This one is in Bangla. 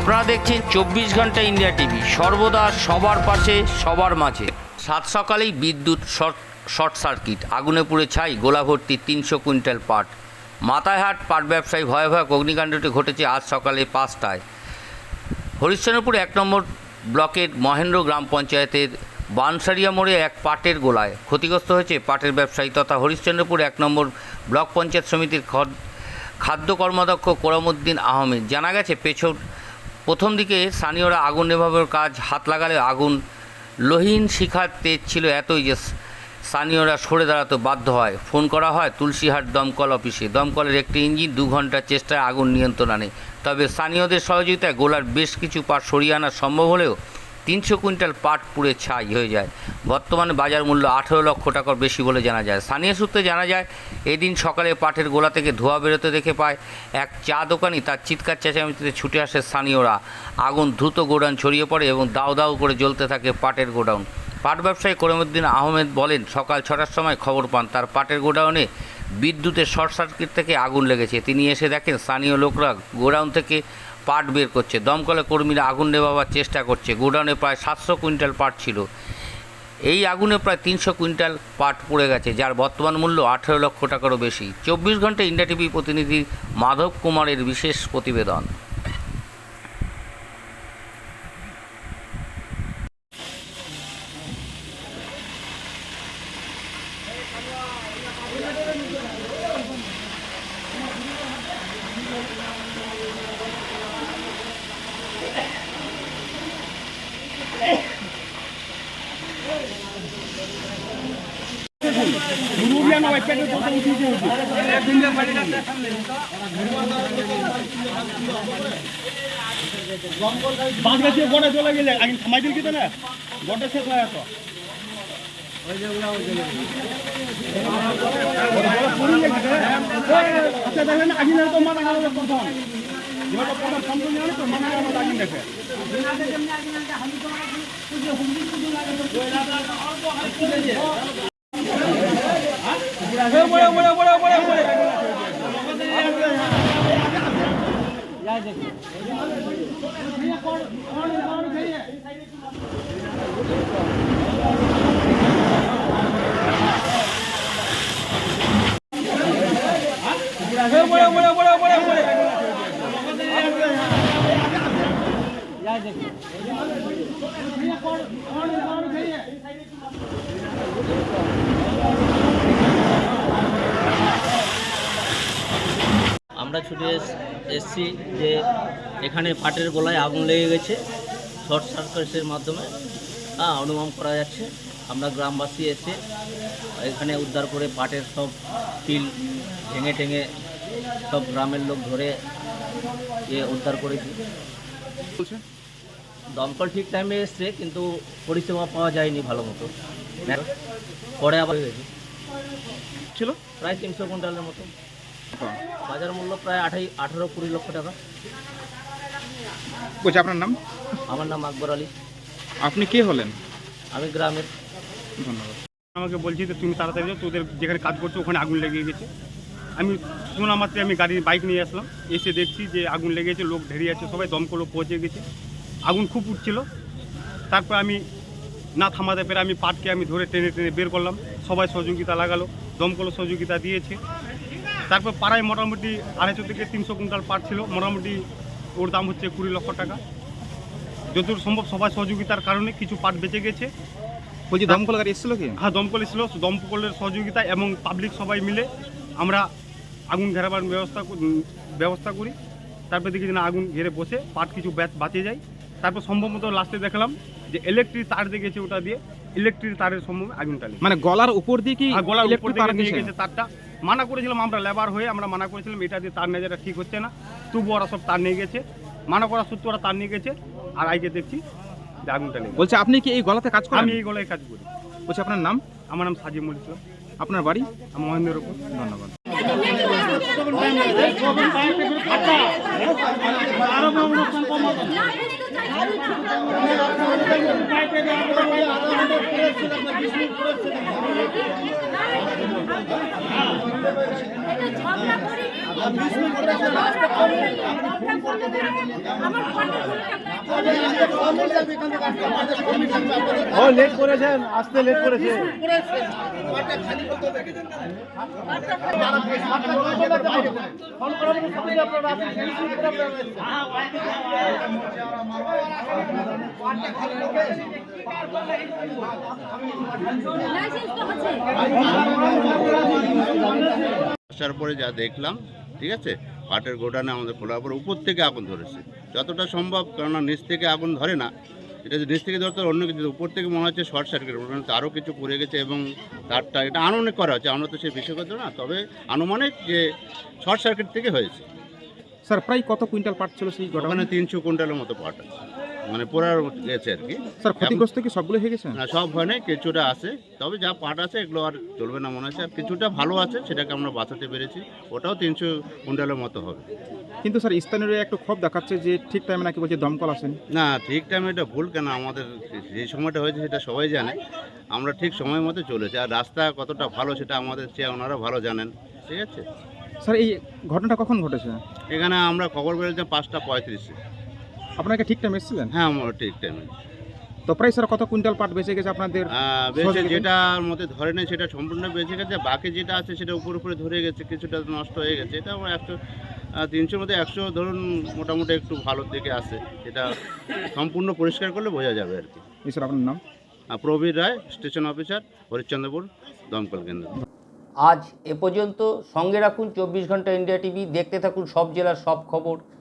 আপনারা দেখছেন চব্বিশ ঘণ্টা ইন্ডিয়া টিভি। সর্বদা সবার পাশে, সবার মাঝে। সাত সকালেই বিদ্যুৎ শর্ট শর্ট সার্কিট। আগুনে পুড়ে ছাই, গোলা ভর্তি তিনশো কুইন্টাল পাট। মাথায়হাট পাট ব্যবসায়ী ভয়াবহ অগ্নিকাণ্ডটি ঘটেছে আজ সকালে পাঁচটায়। হরিশ্চন্দ্রপুর এক নম্বর ব্লকের মহেন্দ্র গ্রাম পঞ্চায়েতের বানসারিয়া মোড়ে এক পাটের গোলায় ক্ষতিগ্রস্ত হয়েছে পাটের ব্যবসায়ী তথা হরিশ্চন্দ্রপুর এক নম্বর ব্লক পঞ্চায়েত সমিতির খদ- খাদ্য কর্মাধ্যক্ষ কোরামুদ্দিন আহমেদ। জানা গেছে, পেছন প্রথম দিকে স্থানীয়রা আগুন নেভাবার কাজ, হাত লাগালে আগুন। লোহিন শিখার তেজ ছিল এতই যে স্থানীয়রা সরে দাঁড়াতে বাধ্য হয়। ফোন করা হয়, তুলসীহাট দমকল অফিসে। দমকলের একটি ইঞ্জিন দু ঘণ্টার চেষ্টায় আগুন নিয়ন্ত্রণ আনে। তবে স্থানীয়দের সহযোগিতায় গোলার বেশ কিছু পাট সরিয়ে আনা সম্ভব হলেও তিনশো কুইন্টাল পাট পুড়ে ছাই হয়ে যায়। বর্তমানে বাজার মূল্য আঠেরো লক্ষ টাকার বেশি বলে জানা যায়। স্থানীয় সূত্রে জানা যায়, এদিন সকালে পাটের গোলা থেকে ধোঁয়া বেরোতে দেখে পায়, এক চা দোকানি তার চিৎকার চেঁচামেচিতে ছুটে আসে স্থানীয়রা। আগুন দ্রুত গোডাউন ছড়িয়ে পড়ে এবং দাউ দাউ করে জ্বলতে থাকে পাটের গোডাউন। পাট ব্যবসায়ী করিমুদ্দিন আহমেদ বলেন, সকাল ছটার সময় খবর পান, তার পাটের গোডাউনে বিদ্যুতের শর্ট সার্কিট থেকে আগুন লেগেছে। তিনি এসে দেখেন স্থানীয় লোকরা গোডাউন থেকে পাট বের করছে। দমকলে কর্মীরা আগুন নেভাবার চেষ্টা করছে। গোডাউনে প্রায় সাতশো কুইন্টাল পাট ছিল। এই আগুনে প্রায় তিনশো কুইন্টাল পাট পড়ে গেছে, যার বর্তমান মূল্য আঠেরো লক্ষ টাকারও বেশি। চব্বিশ ঘণ্টা ইন্ডিয়া টিভি প্রতিনিধি মাধব কুমারের বিশেষ প্রতিবেদন। বাঁশ গাছিয়ে গোটা চলে গেলে। আগে থামাই দিল কিন্তু না গোটা শেষ হয় এত আচ্ছা দেখেন আগে তো মাথা গেল প্রথম। যেটা প্রথম সম্পূর্ণ জানি তো মাথা গেল আগে দেখে বড় કોણ કોણ કોણ થઈ আমরা ছুটে এস- এসছি যে এখানে পাটের গোলায় আগুন লেগে গেছে। শর্ট সার্কিটের মাধ্যমে হ্যাঁ অনুমান করা যাচ্ছে। আমরা গ্রামবাসী এসে এখানে উদ্ধার করে পাটের সব পিল ভেঙে টেঙে সব গ্রামের লোক ধরে এ উদ্ধার করেছি। দমকল ঠিক টাইমে এসছে কিন্তু পরিষেবা পাওয়া যায়নি ভালো মতো। পরে আবার ছিল? প্রায় তিনশো কুইন্টালের মতো। বাজার মূল্য প্রায় আঠাই আঠারো কুড়ি লক্ষ টাকা। বলছি আপনার নাম? আমার নাম আকবর আলী। আপনি কে হলেন? আমি গ্রামের। ধন্যবাদ। আমাকে বলছি যে তুমি তাড়াতাড়ি যাও তোদের যেখানে কাজ করছ ওখানে আগুন লেগে গেছে। আমি শোনা মাত্রে আমি গাড়ি বাইক নিয়ে আসলাম। এসে দেখছি যে আগুন লেগেছে লোক ঢেরিয়ে আছে সবাই দমকল পৌঁছে গেছে। আগুন খুব উঠছিল। তারপর আমি না থামাতে পেরে আমি পাটকে আমি ধরে টেনে টেনে বের করলাম। সবাই সহযোগিতা লাগালো দমকল সহযোগিতা দিয়েছে। তারপর পাড়ায় মোটামুটি আড়াইশো থেকে তিনশো কুইন্টাল পাট ছিল। মোটামুটি ওর দাম হচ্ছে কুড়ি লক্ষ টাকা। যতদূর সম্ভব সবাই সহযোগিতার কারণে কিছু পাট বেঁচে গেছে। বলছি দমকল গাড়ি এসেছিল কি? হ্যাঁ দমকল ছিল দমকলের সহযোগিতা এবং পাবলিক সবাই মিলে আমরা আগুন ঘেরাবার ব্যবস্থা ব্যবস্থা করি। তারপর দেখি না আগুন ঘেরে বসে পাট কিছু বাঁচে যায়। তারপর সম্ভবত লাস্টে দেখলাম যে ইলেকট্রিক তার দিয়ে গেছে ওটা দিয়ে ইলেকট্রিক তারের সম্ভব আগুনটা মানে গলার উপর দিয়ে কি আর গলার উপর দিয়ে? গেছে তারটা। মানা করেছিলাম আমরা লেবার হয়ে আমরা মানা করেছিলাম এটা দিয়ে তার নেওয়া ঠিক হচ্ছে না। তবু ওরা সব তার নিয়ে গেছে। মানা করা সূত্র ওরা তার নিয়ে গেছে আর আজকে দেখছি যে আগুনটা লেগে বলছে আপনি কি এই গলাতে কাজ করেন? আমি এই গলায় কাজ করি। বলছি আপনার নাম? আমার নাম সাজিমুল ইসলাম। আপনার বাড়ি? আমি মহেন্দ্র উপর ধন্যবাদ ও লেট করেছেন আসতে লেট করেছে। আসার পরে যা দেখলাম ঠিক আছে? পাটের গোডানে আমাদের খোলার পরে উপর থেকে আগুন ধরেছে। যতটা সম্ভব কেননা নিচ থেকে আগুন ধরে না। এটা যে নিচ থেকে ধরতে অন্য কিছু উপর থেকে মনে হচ্ছে শর্ট সার্কিট তো আরও কিছু পড়ে গেছে এবং তারটা এটা আনুমানিক করা হচ্ছে। আমরা তো সেই বিশেষজ্ঞ না তবে আনুমানিক যে শর্ট সার্কিট থেকে হয়েছে। স্যার প্রায় কত কুইন্টাল পাট ছিল সেই গোডাউনে? তিনশো কুইন্টালের মতো পাট আছে। মানে পোড়ার গেছে আর কি। স্যার ক্ষতিগ্রস্ত কি সবগুলো হয়ে গেছে? না সব হয় নাই কিছুটা আছে। তবে যা পাট আছে এগুলো আর চলবে না মনে হচ্ছে। আর কিছুটা ভালো আছে সেটাকে আমরা বাঁচাতে পেরেছি। ওটাও তিনশো কুইন্টালের মতো হবে। কিন্তু স্যার স্থানীয় একটু ক্ষোভ দেখাচ্ছে যে ঠিক টাইমে নাকি বলছে দমকল আসেন। না ঠিক টাইমে এটা ভুল কেন? আমাদের যে সময়টা হয়েছে সেটা সবাই জানে। আমরা ঠিক সময় মতো চলেছি। আর রাস্তা কতটা ভালো সেটা আমাদের চেয়ে ওনারা ভালো জানেন। ঠিক আছে? স্যার এই ঘটনাটা কখন ঘটেছে? এখানে আমরা খবর পেয়েছিলাম পাঁচটা পঁয়ত্রিশে। আপনাকে ঠিক টাইমে এসেছিলেন? হ্যাঁ আমার ঠিক টাইমে তো প্রায় স্যার কত কুইন্টাল পাট বেঁচে গেছে আপনাদের? বেঁচে যেটার মধ্যে ধরে নেই সেটা সম্পূর্ণ বেঁচে গেছে। বাকি যেটা আছে সেটা উপর উপরে ধরে গেছে কিছুটা নষ্ট হয়ে গেছে। এটা আমরা একশো তিনশোর মধ্যে একশো ধরুন মোটামুটি একটু ভালোর দিকে আছে। এটা সম্পূর্ণ পরিষ্কার করলে বোঝা যাবে আর কি। স্যার আপনার নাম? প্রবীর রায় স্টেশন অফিসার হরিশ্চন্দ্রপুর দমকল কেন্দ্র। আজ এ পর্যন্ত সঙ্গে রাখুন চব্বিশ ঘণ্টা ইন্ডিয়া টিভি। দেখতে থাকুন সব জেলার সব খবর।